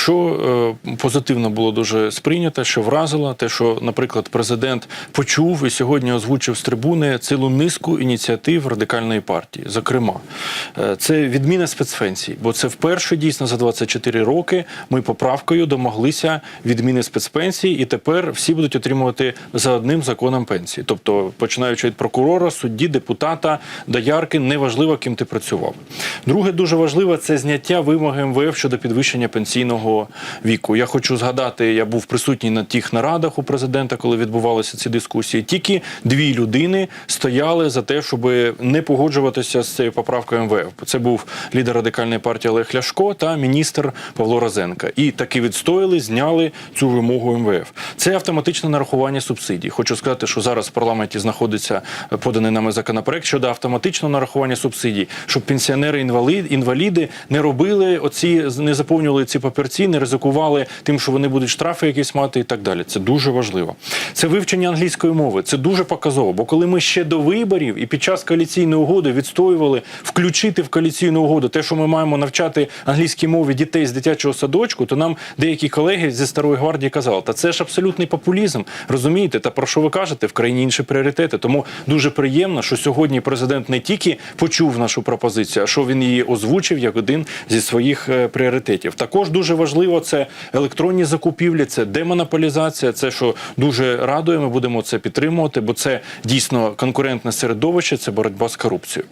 що е, позитивно було дуже сприйнято, що вразило, те, що, наприклад, президент почув і сьогодні озвучив з трибуни цілу низку ініціатив радикальної партії. Зокрема, е, це відміна спецпенсій, бо це вперше дійсно за 24 роки ми поправкою домоглися відміни спецпенсій, і тепер всі будуть отримувати за одним законом пенсії. Тобто, починаючи від прокурора, судді, депутата, доярки, неважливо, ким ти працював. Друге, дуже важливо це зняття вимоги МВФ щодо підвищення пенсійного віку. Я хочу згадати, я був присутній на тих нарадах у президента, коли відбувалися ці дискусії. Тільки дві людини стояли за те, щоб не погоджуватися з цією поправкою МВФ. Це був лідер радикальної партії Олег Ляшко та міністр Павло Розенка. І таки відстояли, зняли цю вимогу МВФ. Це автоматичне нарахування субсидій. Хочу сказати, що зараз в парламенті знаходиться поданий нами законопроект щодо автоматичного нарахування субсидій, щоб пенсіонери інвалід, інваліди не робили оці, не заповнювали ці папірці, не ризикували тим, що вони будуть штрафи якісь мати і так далі. Це дуже важливо. Це вивчення англійської мови. Це дуже показово. Бо коли ми ще до виборів і під час коаліційної угоди відстоювали включити в коаліційну угоду те, що ми маємо навчати англійській мові дітей з дитячого садочку, то нам деякі колеги зі старої гвардії казали, та це ж абсолютний популізм. Розумієте, та про що ви кажете? В країні інші пріоритети. Тому дуже приємно, що сьогодні президент не тільки почув нашу пропозицію, а що він її озвучив як один зі своїх е, пріоритетів. Також дуже важливо це електронні закупівлі, це демонополізація. Це що дуже радує. Ми будемо це підтримувати, бо це дійсно конкурентне середовище, це боротьба з корупцією.